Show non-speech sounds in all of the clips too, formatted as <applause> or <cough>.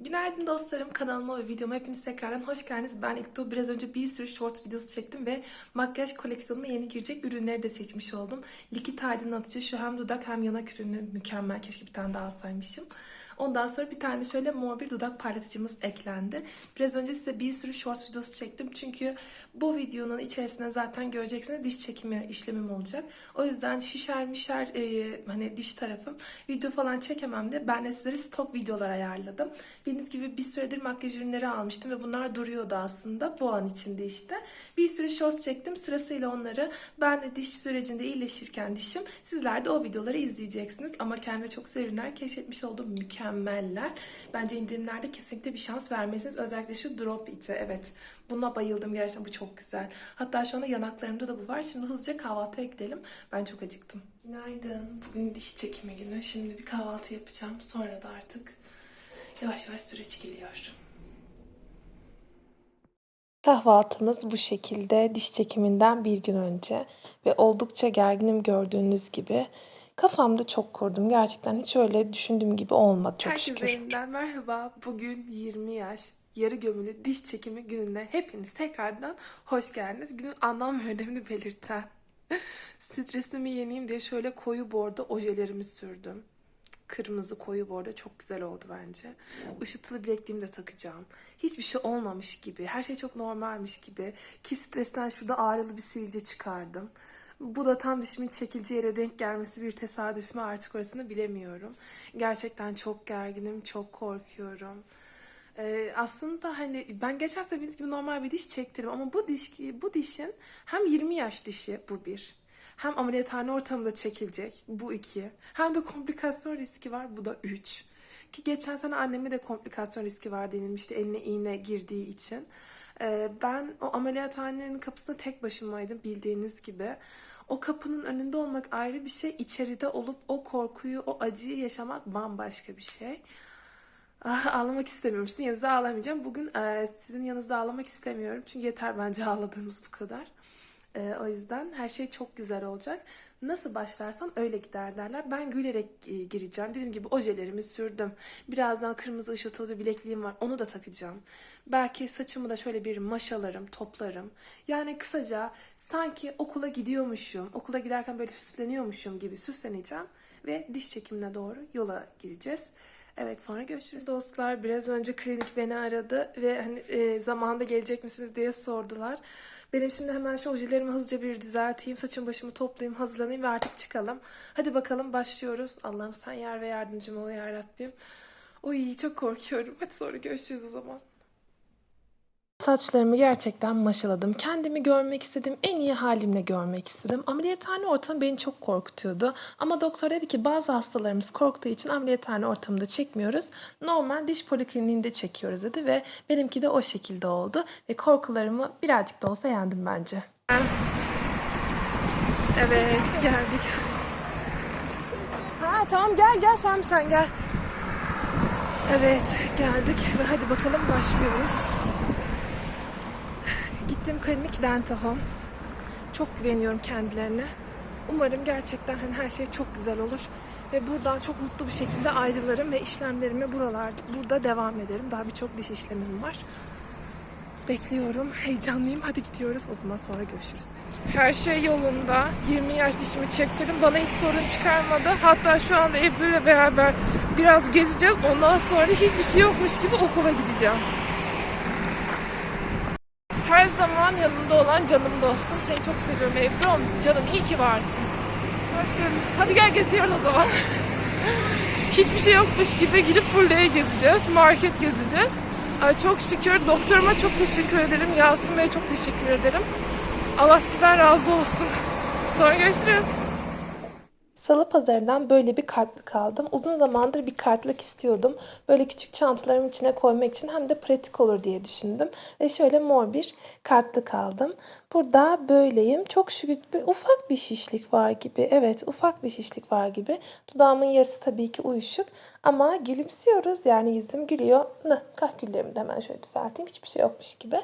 Günaydın dostlarım kanalıma ve videoma hepiniz tekrardan hoş geldiniz. Ben İktu biraz önce bir sürü short videosu çektim ve makyaj koleksiyonuma yeni girecek ürünleri de seçmiş oldum. Likit aydınlatıcı şu hem dudak hem yanak ürünü mükemmel keşke bir tane daha alsaymışım. Ondan sonra bir tane şöyle mor bir dudak parlatıcımız eklendi. Biraz önce size bir sürü short videosu çektim. Çünkü bu videonun içerisinde zaten göreceksiniz diş çekimi işlemim olacak. O yüzden şişer mişer e, hani diş tarafım video falan çekemem de ben de sizlere stok videolar ayarladım. Bildiğiniz gibi bir süredir makyaj ürünleri almıştım ve bunlar duruyordu aslında bu an içinde işte. Bir sürü shorts çektim sırasıyla onları ben de diş sürecinde iyileşirken dişim sizler de o videoları izleyeceksiniz. Ama kendime çok ürünler keşfetmiş oldum. Mükemmeller. Bence indirimlerde kesinlikle bir şans vermelisiniz. Özellikle şu Drop It'e. Evet. Buna bayıldım gerçekten. Bu çok güzel. Hatta şu anda yanaklarımda da bu var. Şimdi hızlıca kahvaltıya gidelim. Ben çok acıktım. Günaydın. Bugün diş çekimi günü. Şimdi bir kahvaltı yapacağım. Sonra da artık yavaş yavaş süreç geliyor. Kahvaltımız bu şekilde diş çekiminden bir gün önce ve oldukça gerginim gördüğünüz gibi. Kafamda çok kurdum. Gerçekten hiç öyle düşündüğüm gibi olmadı çok Herkese şükür. yeniden merhaba. Bugün 20 yaş yarı gömülü diş çekimi gününe hepiniz tekrardan hoş geldiniz. Günün anlam ve önemini belirten <laughs> stresimi yeneyim diye şöyle koyu bordo ojelerimi sürdüm. Kırmızı koyu bordo çok güzel oldu bence. Işıltılı bilekliğimi de takacağım. Hiçbir şey olmamış gibi. Her şey çok normalmiş gibi. Ki stresten şurada ağrılı bir sivilce çıkardım. Bu da tam dişimin çekileceği yere denk gelmesi bir tesadüf mü artık orasını bilemiyorum. Gerçekten çok gerginim, çok korkuyorum. Ee, aslında hani ben geçen sefer gibi normal bir diş çektirdim ama bu diş bu dişin hem 20 yaş dişi bu bir. Hem ameliyathane ortamında çekilecek bu iki. Hem de komplikasyon riski var bu da üç. Ki geçen sene anneme de komplikasyon riski var denilmişti eline iğne girdiği için. Ee, ben o ameliyathanenin kapısında tek başımaydım bildiğiniz gibi. O kapının önünde olmak ayrı bir şey, içeride olup o korkuyu, o acıyı yaşamak bambaşka bir şey. Ah, ağlamak istemiyorum. Sizin yanınızda ağlamayacağım. Bugün e, sizin yanınızda ağlamak istemiyorum. Çünkü yeter bence ağladığımız bu kadar. E, o yüzden her şey çok güzel olacak. Nasıl başlarsam öyle gider derler. Ben gülerek e, gireceğim. Dediğim gibi ojelerimi sürdüm. Birazdan kırmızı ışıltılı bir bilekliğim var. Onu da takacağım. Belki saçımı da şöyle bir maşalarım, toplarım. Yani kısaca sanki okula gidiyormuşum, okula giderken böyle süsleniyormuşum gibi süsleneceğim. Ve diş çekimine doğru yola gireceğiz. Evet sonra görüşürüz. Dostlar biraz önce klinik beni aradı ve hani e, zamanda gelecek misiniz diye sordular. Benim şimdi hemen şu ojelerimi hızlıca bir düzelteyim. Saçımı başımı toplayayım, hazırlanayım ve artık çıkalım. Hadi bakalım başlıyoruz. Allah'ım sen yar ve yardımcım ol ya Rabbim. Uy çok korkuyorum. Hadi sonra görüşürüz o zaman. Saçlarımı gerçekten maşaladım. Kendimi görmek istedim. En iyi halimle görmek istedim. Ameliyathane ortamı beni çok korkutuyordu. Ama doktor dedi ki bazı hastalarımız korktuğu için ameliyathane ortamında çekmiyoruz. Normal diş polikliniğinde çekiyoruz dedi ve benimki de o şekilde oldu. Ve korkularımı birazcık da olsa yendim bence. Evet geldik. Ha tamam gel gel sen sen gel. Evet geldik ve hadi bakalım başlıyoruz. Gittim klinik Denta Home. Çok güveniyorum kendilerine. Umarım gerçekten hani her şey çok güzel olur. Ve buradan çok mutlu bir şekilde ayrılırım ve işlemlerime buralarda, burada devam ederim. Daha birçok diş işlemim var. Bekliyorum. Heyecanlıyım. Hadi gidiyoruz. O zaman sonra görüşürüz. Her şey yolunda. 20 yaş dişimi çektirdim. Bana hiç sorun çıkarmadı. Hatta şu anda Ebru'yla beraber biraz gezeceğiz. Ondan sonra hiçbir şey yokmuş gibi okula gideceğim. Her zaman yanımda olan canım dostum. Seni çok seviyorum Ebru'm. Canım iyi ki varsın. Hadi, hadi gel geziyoruz o zaman. <laughs> Hiçbir şey yokmuş gibi gidip Furla'ya gezeceğiz. Market gezeceğiz. Ay çok şükür. Doktoruma çok teşekkür ederim. Yasin Bey'e çok teşekkür ederim. Allah sizden razı olsun. Sonra görüşürüz. Salı pazarından böyle bir kartlık aldım. Uzun zamandır bir kartlık istiyordum. Böyle küçük çantalarımın içine koymak için hem de pratik olur diye düşündüm. Ve şöyle mor bir kartlık aldım. Burada böyleyim. Çok şükür bir ufak bir şişlik var gibi. Evet ufak bir şişlik var gibi. Dudağımın yarısı tabii ki uyuşuk. Ama gülümsüyoruz. Yani yüzüm gülüyor. Nı, kahküllerimi de hemen şöyle düzelteyim. Hiçbir şey yokmuş gibi.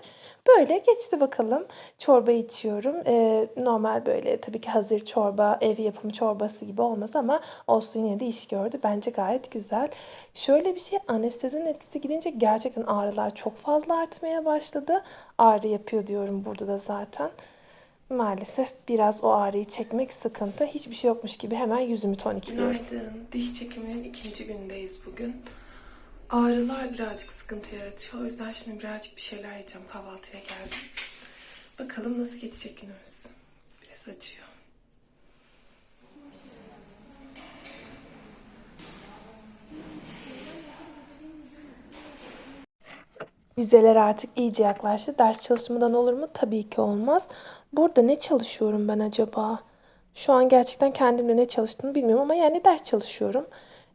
Böyle geçti bakalım. Çorba içiyorum. Ee, normal böyle tabii ki hazır çorba, ev yapımı çorbası gibi olmaz ama olsun yine de iş gördü. Bence gayet güzel. Şöyle bir şey anestezinin etkisi gidince gerçekten ağrılar çok fazla artmaya başladı. Ağrı yapıyor diyorum burada da zaten. Maalesef biraz o ağrıyı çekmek sıkıntı. Hiçbir şey yokmuş gibi hemen yüzümü tonikliyorum. Günaydın. Diş çekiminin ikinci günündeyiz bugün. Ağrılar birazcık sıkıntı yaratıyor. O yüzden şimdi birazcık bir şeyler yiyeceğim. Kahvaltıya geldim. Bakalım nasıl geçecek günümüz. Biraz acıyor. Vizeler artık iyice yaklaştı. Ders çalışmadan olur mu? Tabii ki olmaz. Burada ne çalışıyorum ben acaba? Şu an gerçekten kendimle ne çalıştığımı bilmiyorum ama yani ders çalışıyorum.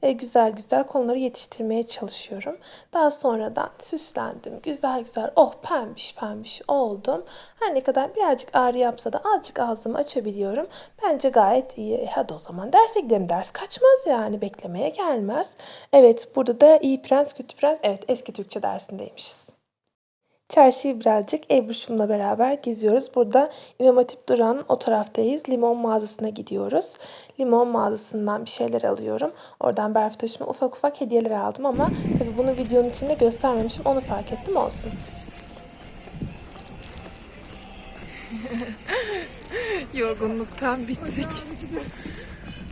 E, güzel güzel konuları yetiştirmeye çalışıyorum. Daha sonradan süslendim. Güzel güzel oh pembiş pembiş oldum. Her ne kadar birazcık ağrı yapsa da azıcık ağzımı açabiliyorum. Bence gayet iyi. E, hadi o zaman derse gidelim. Ders kaçmaz yani. Beklemeye gelmez. Evet burada da iyi prens kötü prens. Evet eski Türkçe dersindeymişiz. Çarşıyı birazcık Ebruş'umla beraber geziyoruz. Burada İmam Hatip durağının o taraftayız. Limon mağazasına gidiyoruz. Limon mağazasından bir şeyler alıyorum. Oradan Berfi taşıma ufak ufak hediyeler aldım ama tabii bunu videonun içinde göstermemişim. Onu fark ettim olsun. <laughs> Yorgunluktan bittik.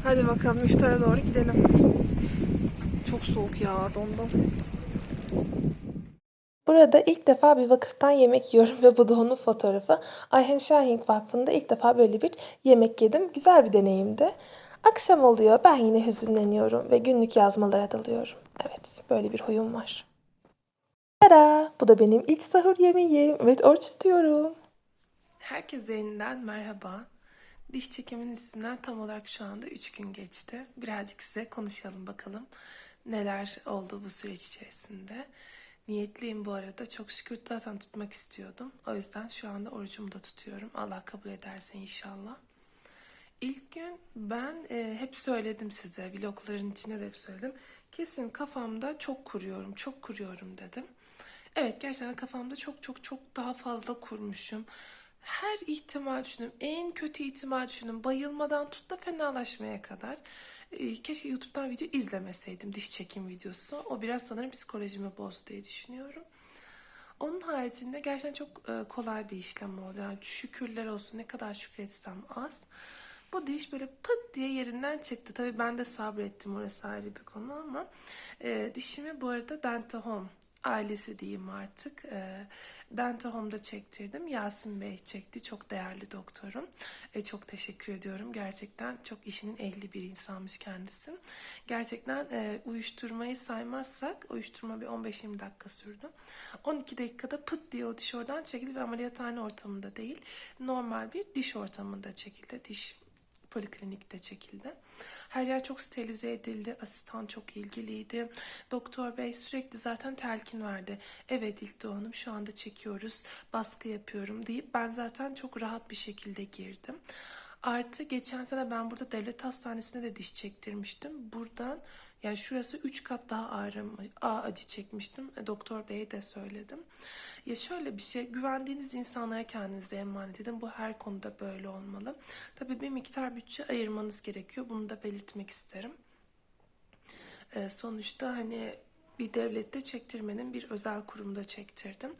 Hadi bakalım iftara doğru gidelim. Çok soğuk ya dondum. Burada ilk defa bir vakıftan yemek yiyorum <laughs> ve bu da onun fotoğrafı. Ayhan Şahin Vakfı'nda ilk defa böyle bir yemek yedim. Güzel bir deneyimdi. Akşam oluyor. Ben yine hüzünleniyorum ve günlük yazmalara dalıyorum. Evet, böyle bir huyum var. Tada! Bu da benim ilk sahur yemeğim. Evet, oruç tutuyorum. Herkese yeniden merhaba. Diş çekimin üstünden tam olarak şu anda 3 gün geçti. Birazcık size konuşalım bakalım neler oldu bu süreç içerisinde. Niyetliyim bu arada. Çok şükür zaten tutmak istiyordum. O yüzden şu anda orucumu da tutuyorum. Allah kabul ederse inşallah. İlk gün ben e, hep söyledim size, vlogların içinde de hep söyledim. Kesin kafamda çok kuruyorum, çok kuruyorum dedim. Evet gerçekten kafamda çok çok çok daha fazla kurmuşum. Her ihtimal düşündüm. En kötü ihtimal düşündüm. Bayılmadan tut da fenalaşmaya kadar. Ee, Keşke YouTube'dan video izlemeseydim diş çekim videosu. O biraz sanırım psikolojimi bozdu diye düşünüyorum. Onun haricinde gerçekten çok e, kolay bir işlem oldu. Yani şükürler olsun ne kadar şükretsem az. Bu diş böyle pıt diye yerinden çıktı. Tabii ben de sabrettim orası ayrı bir konu ama e, dişimi bu arada Denta Home ailesi diyeyim artık. E, Denta Home'da çektirdim. Yasin Bey çekti. Çok değerli doktorum. E, çok teşekkür ediyorum. Gerçekten çok işinin ehli bir insanmış kendisi. Gerçekten e, uyuşturmayı saymazsak uyuşturma bir 15-20 dakika sürdü. 12 dakikada pıt diye o diş oradan çekildi ve ameliyathane ortamında değil. Normal bir diş ortamında çekildi. Diş poliklinikte çekildi. Her yer çok sterilize edildi. Asistan çok ilgiliydi. Doktor bey sürekli zaten telkin verdi. Evet İlkdoğ Hanım şu anda çekiyoruz. Baskı yapıyorum deyip ben zaten çok rahat bir şekilde girdim. Artı geçen sene ben burada devlet hastanesinde de diş çektirmiştim. Buradan yani şurası 3 kat daha ağrı, acı çekmiştim. E, Doktor Bey'e de söyledim. Ya şöyle bir şey, güvendiğiniz insanlara kendinize emanet edin. Bu her konuda böyle olmalı. Tabii bir miktar bütçe ayırmanız gerekiyor. Bunu da belirtmek isterim. E, sonuçta hani bir devlette çektirmenin bir özel kurumda çektirdim.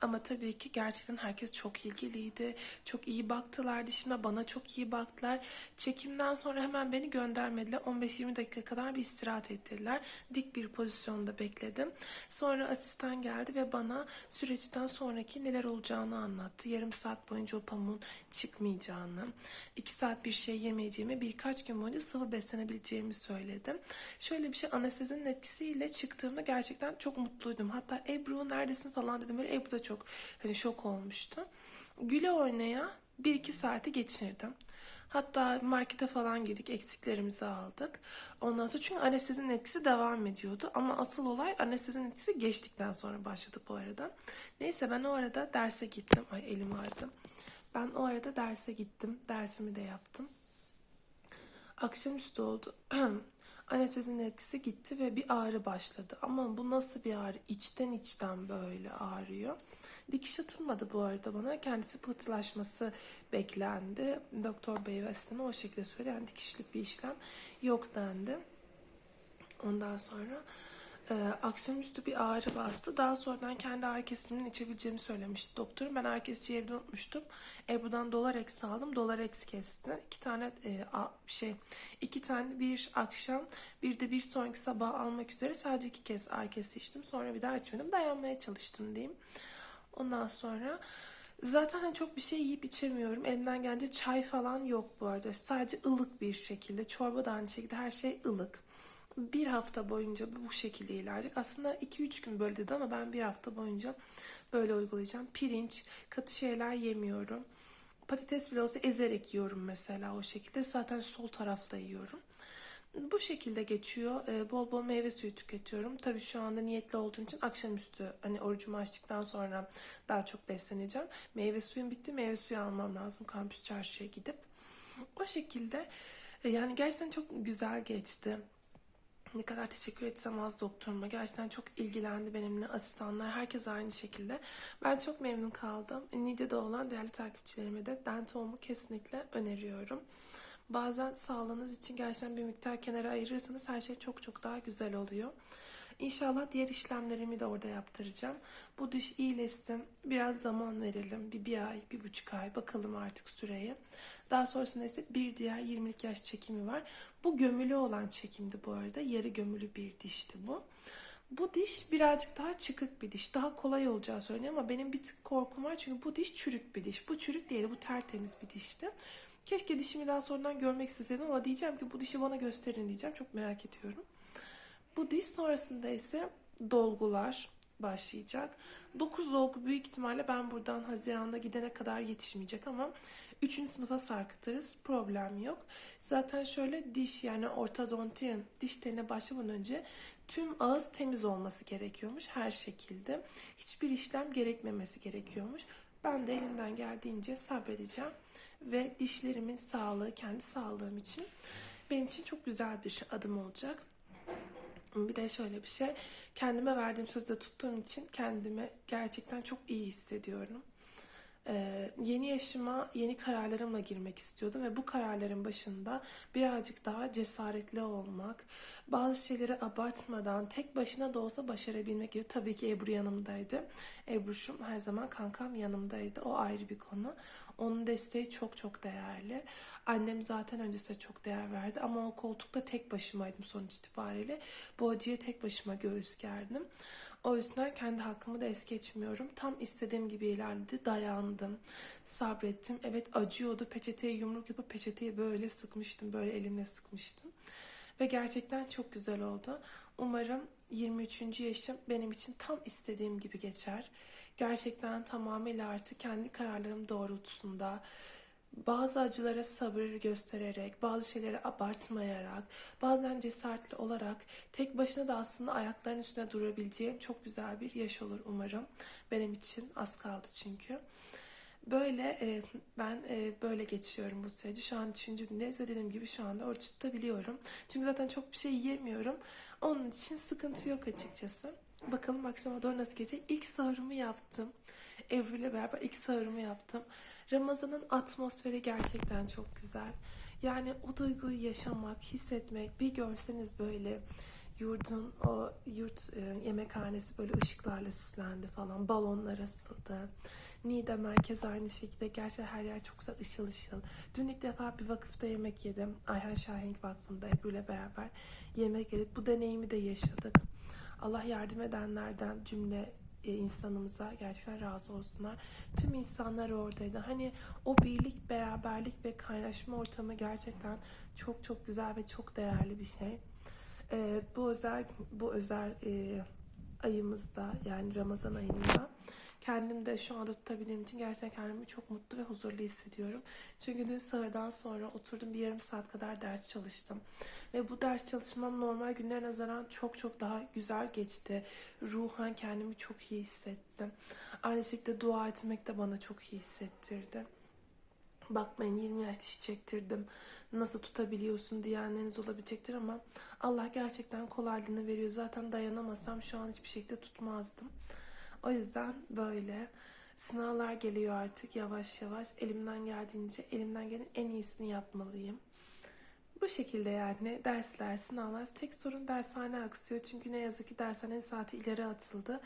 Ama tabii ki gerçekten herkes çok ilgiliydi. Çok iyi baktılar dişime. Bana çok iyi baktılar. Çekimden sonra hemen beni göndermediler. 15-20 dakika kadar bir istirahat ettirdiler. Dik bir pozisyonda bekledim. Sonra asistan geldi ve bana süreçten sonraki neler olacağını anlattı. Yarım saat boyunca o pamuğun çıkmayacağını, 2 saat bir şey yemeyeceğimi, birkaç gün boyunca sıvı beslenebileceğimi söyledim. Şöyle bir şey anestezinin etkisiyle çıktığımda gerçekten çok mutluydum. Hatta Ebru neredesin falan dedim. Böyle Ebru da çok hani şok olmuştu. Güle oynaya 1-2 saati geçirdim. Hatta markete falan girdik, eksiklerimizi aldık. Ondan sonra çünkü anestezinin etkisi devam ediyordu. Ama asıl olay anestezinin etkisi geçtikten sonra başladı bu arada. Neyse ben o arada derse gittim. Ay elim ağrıdı. Ben o arada derse gittim. Dersimi de yaptım. Akşamüstü oldu. <clears throat> Anestezinin etkisi gitti ve bir ağrı başladı. Ama bu nasıl bir ağrı? İçten içten böyle ağrıyor. Dikiş atılmadı bu arada bana. Kendisi pıhtılaşması beklendi. Doktor bey ve o şekilde söyledi. Yani dikişlik bir işlem yok dendi. Ondan sonra e, akşamüstü bir ağrı bastı. Daha sonradan kendi ağrı kesicinin içebileceğimi söylemişti doktorum. Ben ağrı kesiciyi evde unutmuştum. Ebru'dan Dolarex aldım. Dolarex kesti. İki tane e, a- şey, iki tane bir akşam, bir de bir sonraki sabah almak üzere sadece iki kez ağrı kesici içtim. Sonra bir daha içmedim. Dayanmaya çalıştım diyeyim. Ondan sonra zaten hani çok bir şey yiyip içemiyorum. Elimden gelince çay falan yok bu arada. Sadece ılık bir şekilde. Çorba da aynı şekilde her şey ılık. Bir hafta boyunca bu şekilde ilerleyecek. Aslında 2-3 gün böyle dedi ama ben bir hafta boyunca böyle uygulayacağım. Pirinç, katı şeyler yemiyorum. Patates bile olsa ezerek yiyorum mesela o şekilde. Zaten sol tarafta yiyorum. Bu şekilde geçiyor. Ee, bol bol meyve suyu tüketiyorum. Tabii şu anda niyetli olduğum için akşamüstü hani orucumu açtıktan sonra daha çok besleneceğim. Meyve suyum bitti. Meyve suyu almam lazım kampüs çarşıya gidip. O şekilde e, yani gerçekten çok güzel geçti. Ne kadar teşekkür etsem az doktoruma. Gerçekten çok ilgilendi benimle. Asistanlar, herkes aynı şekilde. Ben çok memnun kaldım. Nide'de olan değerli takipçilerime de Dentome'u kesinlikle öneriyorum. Bazen sağlığınız için gerçekten bir miktar kenara ayırırsanız her şey çok çok daha güzel oluyor. İnşallah diğer işlemlerimi de orada yaptıracağım. Bu diş iyileşsin. Biraz zaman verelim. Bir, bir ay, bir buçuk ay bakalım artık süreye. Daha sonrasında ise bir diğer 20'lik yaş çekimi var. Bu gömülü olan çekimdi bu arada. Yarı gömülü bir dişti bu. Bu diş birazcık daha çıkık bir diş. Daha kolay olacağı söyleniyor ama benim bir tık korkum var. Çünkü bu diş çürük bir diş. Bu çürük değil, bu tertemiz bir dişti. Keşke dişimi daha sonradan görmek isteseydim ama diyeceğim ki bu dişi bana gösterin diyeceğim. Çok merak ediyorum. Bu diş sonrasında ise dolgular başlayacak. 9 dolgu büyük ihtimalle ben buradan Haziran'da gidene kadar yetişmeyecek ama 3. sınıfa sarkıtırız. Problem yok. Zaten şöyle diş yani ortodonti diş teline başlamadan önce tüm ağız temiz olması gerekiyormuş her şekilde. Hiçbir işlem gerekmemesi gerekiyormuş. Ben de elimden geldiğince sabredeceğim ve dişlerimin sağlığı, kendi sağlığım için benim için çok güzel bir adım olacak. Bir de şöyle bir şey, kendime verdiğim sözde tuttuğum için kendimi gerçekten çok iyi hissediyorum. Ee, yeni yaşıma yeni kararlarımla girmek istiyordum ve bu kararların başında birazcık daha cesaretli olmak, bazı şeyleri abartmadan tek başına da olsa başarabilmek gibi. Tabii ki Ebru yanımdaydı. Ebru'şum her zaman kankam yanımdaydı. O ayrı bir konu. Onun desteği çok çok değerli. Annem zaten öncesinde çok değer verdi ama o koltukta tek başımaydım sonuç itibariyle. Bu acıya tek başıma göğüs gerdim. O yüzden kendi hakkımı da es geçmiyorum. Tam istediğim gibi ilerledi. Dayandım. Sabrettim. Evet acıyordu. Peçeteye yumruk yapıp peçeteyi böyle sıkmıştım. Böyle elimle sıkmıştım. Ve gerçekten çok güzel oldu. Umarım 23. yaşım benim için tam istediğim gibi geçer. Gerçekten tamamıyla artık kendi kararlarım doğrultusunda bazı acılara sabır göstererek, bazı şeyleri abartmayarak, bazen cesaretli olarak tek başına da aslında ayaklarının üstüne durabileceğim çok güzel bir yaş olur umarım. Benim için az kaldı çünkü. Böyle e, ben e, böyle geçiyorum bu süreci. Şu an üçüncü gündeyiz ve dediğim gibi şu anda oruç tutabiliyorum. Çünkü zaten çok bir şey yiyemiyorum. Onun için sıkıntı yok açıkçası. Bakalım akşama doğru nasıl geçecek. İlk sahurumu yaptım. Ebru ile beraber ilk sahurumu yaptım. Ramazan'ın atmosferi gerçekten çok güzel. Yani o duyguyu yaşamak, hissetmek, bir görseniz böyle yurdun o yurt e, yemekhanesi böyle ışıklarla süslendi falan. Balonlar asıldı. Niğde merkez aynı şekilde. Gerçekten her yer çok güzel ışıl ışıl. Dün ilk defa bir vakıfta yemek yedim. Ayhan Şahenk Vakfı'nda Ebru ile beraber yemek yedik. Bu deneyimi de yaşadık. Allah yardım edenlerden cümle insanımıza gerçekten razı olsunlar. Tüm insanlar oradaydı. Hani o birlik, beraberlik ve kaynaşma ortamı gerçekten çok çok güzel ve çok değerli bir şey. E, bu özel bu özel e, ayımızda yani Ramazan ayında kendim de şu anda tutabildiğim için gerçekten kendimi çok mutlu ve huzurlu hissediyorum. Çünkü dün sahurdan sonra oturdum bir yarım saat kadar ders çalıştım. Ve bu ders çalışmam normal günlere nazaran çok çok daha güzel geçti. Ruhen kendimi çok iyi hissettim. Aynı şekilde dua etmek de bana çok iyi hissettirdi. Bakmayın 20 yaş diş çektirdim. Nasıl tutabiliyorsun diyenleriniz olabilecektir ama Allah gerçekten kolaylığını veriyor. Zaten dayanamasam şu an hiçbir şekilde tutmazdım. O yüzden böyle sınavlar geliyor artık yavaş yavaş. Elimden geldiğince elimden gelen en iyisini yapmalıyım. Bu şekilde yani dersler, sınavlar. Tek sorun dershane aksıyor. Çünkü ne yazık ki dershanenin saati ileri atıldı.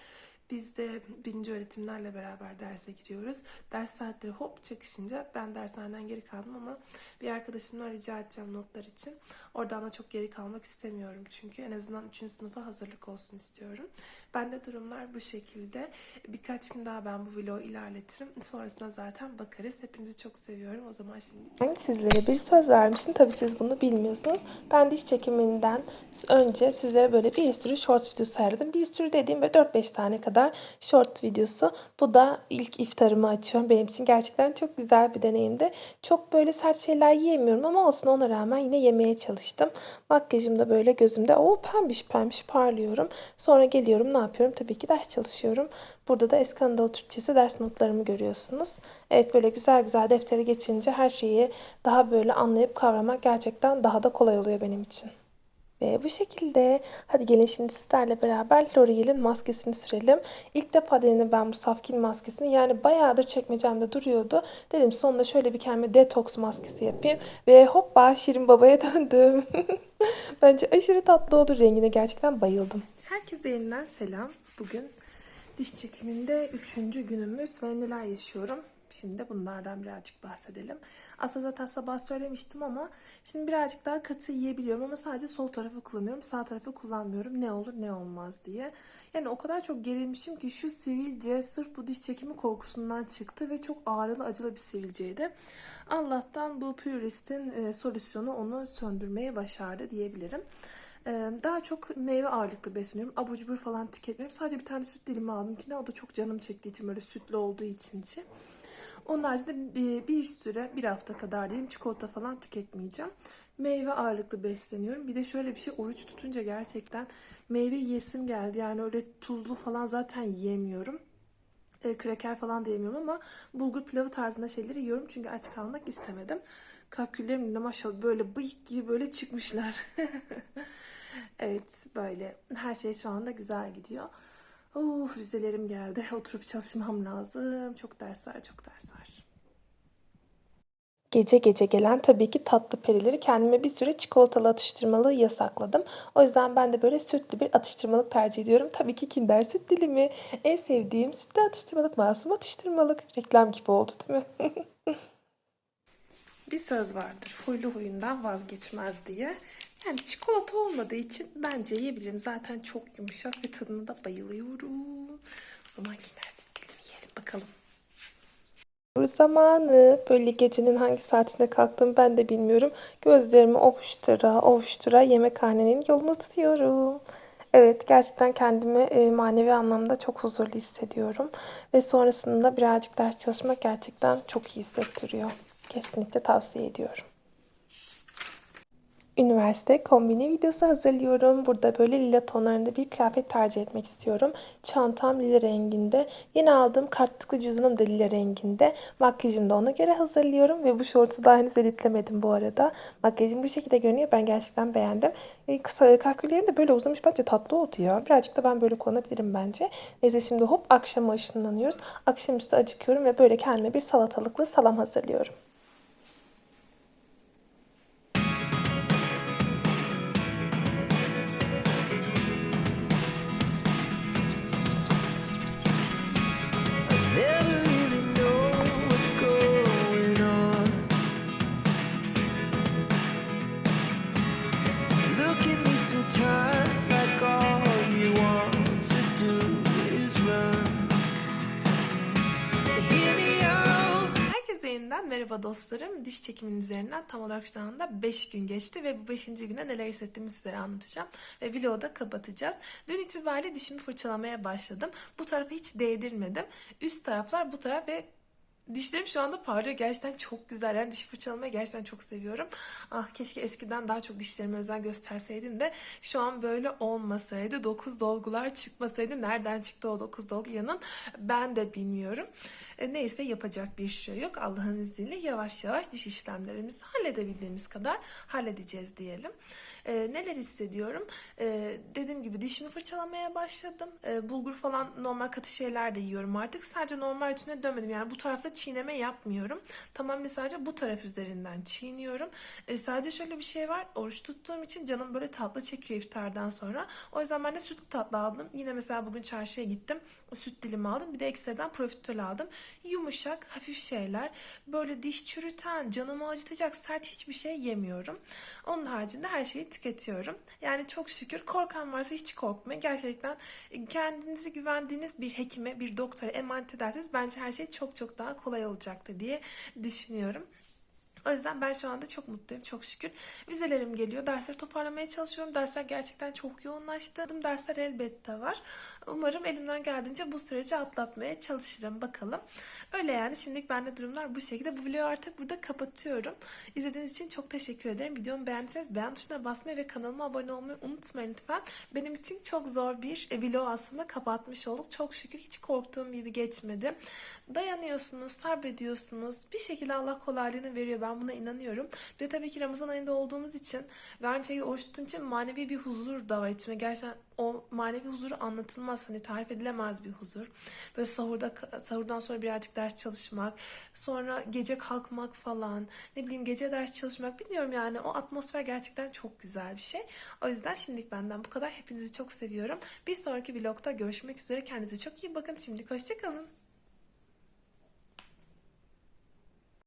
Biz de birinci öğretimlerle beraber derse giriyoruz. Ders saatleri hop çakışınca ben dershaneden geri kaldım ama bir arkadaşımdan rica edeceğim notlar için. Oradan da çok geri kalmak istemiyorum çünkü en azından 3. sınıfa hazırlık olsun istiyorum. Bende durumlar bu şekilde. Birkaç gün daha ben bu vlogu ilerletirim. Sonrasında zaten bakarız. Hepinizi çok seviyorum. O zaman şimdi Ben sizlere bir söz vermiştim. Tabii siz bunu bilmiyorsunuz. Ben diş çekiminden önce sizlere böyle bir sürü short videosu ayarladım. Bir sürü dediğim böyle 4-5 tane kadar short videosu. Bu da ilk iftarımı açıyorum. Benim için gerçekten çok güzel bir deneyimdi. Çok böyle sert şeyler yiyemiyorum ama olsun ona rağmen yine yemeye çalıştım. Makyajım da böyle gözümde o pembiş pembiş parlıyorum. Sonra geliyorum ne yapıyorum? Tabii ki ders çalışıyorum. Burada da eski Anadolu Türkçesi ders notlarımı görüyorsunuz. Evet böyle güzel güzel deftere geçince her şeyi daha böyle anlayıp kavramak gerçekten daha da kolay oluyor benim için. Ve bu şekilde hadi gelin şimdi sizlerle beraber L'Oreal'in maskesini sürelim. İlk defa denedim ben bu Safkin maskesini. Yani bayağıdır çekmecemde duruyordu. Dedim sonunda şöyle bir kendime detoks maskesi yapayım. Ve hoppa Şirin Baba'ya <laughs> döndüm. Bence aşırı tatlı oldu. Rengine gerçekten bayıldım. Herkese yeniden selam. Bugün diş çekiminde üçüncü günümüz ve neler yaşıyorum. Şimdi bunlardan birazcık bahsedelim. Aslında zaten sabah söylemiştim ama şimdi birazcık daha katı yiyebiliyorum ama sadece sol tarafı kullanıyorum. Sağ tarafı kullanmıyorum. Ne olur ne olmaz diye. Yani o kadar çok gerilmişim ki şu sivilce sırf bu diş çekimi korkusundan çıktı ve çok ağrılı acılı bir sivilceydi. Allah'tan bu Purist'in e, solüsyonu onu söndürmeyi başardı diyebilirim. Ee, Daha çok meyve ağırlıklı besleniyorum. Abur cubur falan tüketmiyorum. Sadece bir tane süt dilimi aldım ki ne o da çok canım çektiği için böyle sütlü olduğu için içi. Onun haricinde bir, süre, bir hafta kadar diyeyim çikolata falan tüketmeyeceğim. Meyve ağırlıklı besleniyorum. Bir de şöyle bir şey oruç tutunca gerçekten meyve yesim geldi. Yani öyle tuzlu falan zaten yiyemiyorum. E, kraker falan da yemiyorum ama bulgur pilavı tarzında şeyleri yiyorum. Çünkü aç kalmak istemedim. Kalküllerim de maşallah böyle bıyık gibi böyle çıkmışlar. <laughs> evet böyle her şey şu anda güzel gidiyor. Uf vizelerim geldi. Oturup çalışmam lazım. Çok ders var, çok ders var. Gece gece gelen tabii ki tatlı perileri kendime bir süre çikolatalı atıştırmalığı yasakladım. O yüzden ben de böyle sütlü bir atıştırmalık tercih ediyorum. Tabii ki Kinder süt dilimi. En sevdiğim sütlü atıştırmalık, masum atıştırmalık. Reklam gibi oldu değil mi? <laughs> bir söz vardır. Huylu huyundan vazgeçmez diye. Yani çikolata olmadığı için bence yiyebilirim. Zaten çok yumuşak ve tadına da bayılıyorum. O zaman Kinder süt dilimi yiyelim bakalım. Bu zamanı böyle gecenin hangi saatinde kalktım ben de bilmiyorum. Gözlerimi ovuştura ovuştura yemekhanenin yolunu tutuyorum. Evet gerçekten kendimi e, manevi anlamda çok huzurlu hissediyorum. Ve sonrasında birazcık ders çalışmak gerçekten çok iyi hissettiriyor. Kesinlikle tavsiye ediyorum. Üniversite kombini videosu hazırlıyorum. Burada böyle lila tonlarında bir kıyafet tercih etmek istiyorum. Çantam lila renginde. Yeni aldığım kartlıklı cüzdanım da lila renginde. Makyajımı da ona göre hazırlıyorum. Ve bu şortu da henüz editlemedim bu arada. Makyajım bu şekilde görünüyor. Ben gerçekten beğendim. E, kısa kaküllerim de böyle uzamış. Bence tatlı oldu ya. Birazcık da ben böyle kullanabilirim bence. Neyse şimdi hop akşama ışınlanıyoruz. Akşamüstü acıkıyorum ve böyle kendime bir salatalıklı salam hazırlıyorum. Merhaba dostlarım. Diş çekiminin üzerinden tam olarak şu anda 5 gün geçti ve bu 5. günde neler hissettiğimi sizlere anlatacağım. Ve vlogu da kapatacağız. Dün itibariyle dişimi fırçalamaya başladım. Bu tarafa hiç değdirmedim. Üst taraflar bu taraf ve Dişlerim şu anda parlıyor. Gerçekten çok güzel. Yani diş fırçalamayı gerçekten çok seviyorum. Ah keşke eskiden daha çok dişlerime özen gösterseydim de şu an böyle olmasaydı. Dokuz dolgular çıkmasaydı. Nereden çıktı o dokuz dolgu yanın ben de bilmiyorum. E, neyse yapacak bir şey yok. Allah'ın izniyle yavaş yavaş diş işlemlerimizi halledebildiğimiz kadar halledeceğiz diyelim. E, neler hissediyorum? E, dediğim gibi dişimi fırçalamaya başladım. E, bulgur falan normal katı şeyler de yiyorum artık. Sadece normal rutine dönmedim. Yani bu tarafta çiğneme yapmıyorum. Tamamen sadece bu taraf üzerinden çiğniyorum. E, sadece şöyle bir şey var. Oruç tuttuğum için canım böyle tatlı çekiyor iftardan sonra. O yüzden ben de sütlü tatlı aldım. Yine mesela bugün çarşıya gittim. Süt dilimi aldım. Bir de ekstradan profiterol aldım. Yumuşak, hafif şeyler. Böyle diş çürüten, canımı acıtacak sert hiçbir şey yemiyorum. Onun haricinde her şeyi tüketiyorum. Yani çok şükür korkan varsa hiç korkmayın. Gerçekten kendinize güvendiğiniz bir hekime, bir doktora emanet ederseniz bence her şey çok çok daha kolay olacaktır diye düşünüyorum. O yüzden ben şu anda çok mutluyum, çok şükür. Vizelerim geliyor, dersleri toparlamaya çalışıyorum. Dersler gerçekten çok yoğunlaştı. Dersler elbette var. Umarım elimden geldiğince bu süreci atlatmaya çalışırım, bakalım. Öyle yani, şimdilik bende durumlar bu şekilde. Bu videoyu artık burada kapatıyorum. İzlediğiniz için çok teşekkür ederim. Videomu beğendiyseniz beğen tuşuna basmayı ve kanalıma abone olmayı unutmayın lütfen. Benim için çok zor bir e, vlog aslında kapatmış olduk. Çok şükür hiç korktuğum gibi geçmedi. Dayanıyorsunuz, sabrediyorsunuz. Bir şekilde Allah kolaylığını veriyor. Ben buna inanıyorum. Ve tabii ki Ramazan ayında olduğumuz için ve aynı şekilde oruç için manevi bir huzur da var içime. Gerçekten o manevi huzuru anlatılmaz. Hani tarif edilemez bir huzur. Böyle sahurda, sahurdan sonra birazcık ders çalışmak, sonra gece kalkmak falan, ne bileyim gece ders çalışmak bilmiyorum yani. O atmosfer gerçekten çok güzel bir şey. O yüzden şimdilik benden bu kadar. Hepinizi çok seviyorum. Bir sonraki vlogda görüşmek üzere. Kendinize çok iyi bakın. Şimdilik hoşçakalın.